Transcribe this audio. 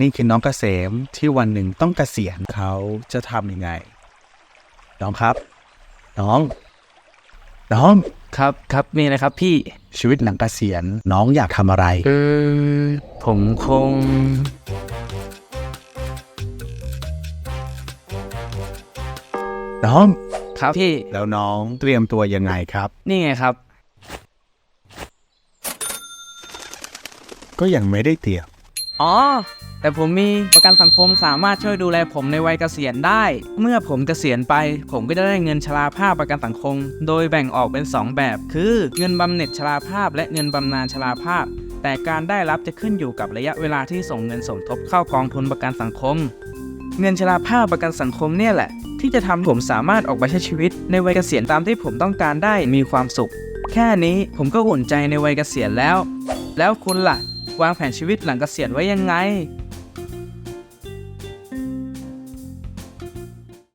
นี่คือน้องเกษมที่วันหนึ่งต้องเกษียณเขาจะทำยังไง น้องครับ น้อง น้องครับครับมีอะไรครับพี่ชีวิตหลังเกษียณน้องอยากทำอะไร เออผมคง น้อง ครับพี่ แล้วน้องเตรียมตัวยังไงครับ นี่ไงครับ ก็ยังไม่ได้เตรียมอ๋อ แต่ผมมีประกันสังคมสามารถช่วยดูแลผมในวัยเกษียณได้ เมื่อผมเกษียณไป ผมก็จะได้เงินชราภาพประกันสังคม โดยแบ่งออกเป็น 2 แบบ คือเงินบำเหน็จชราภาพ และเงินบำนาญชราภาพ แต่การได้รับจะขึ้นอยู่กับระยะเวลาที่ส่งเงินสมทบเข้ากองทุนประกันสังคม เงินชราภาพประกันสังคมเนี่ยแหละ ที่จะทำให้ผมสามารถออกไปใช้ชีวิต ในวัยเกษียณตามที่ผมต้องการได้มีความสุข แค่นี้ผมก็อุ่นใจในวัยเกษียณแล้ว แล้วคุณล่ะ วางแผนชีวิตหลังเกษียณไว้ยังไง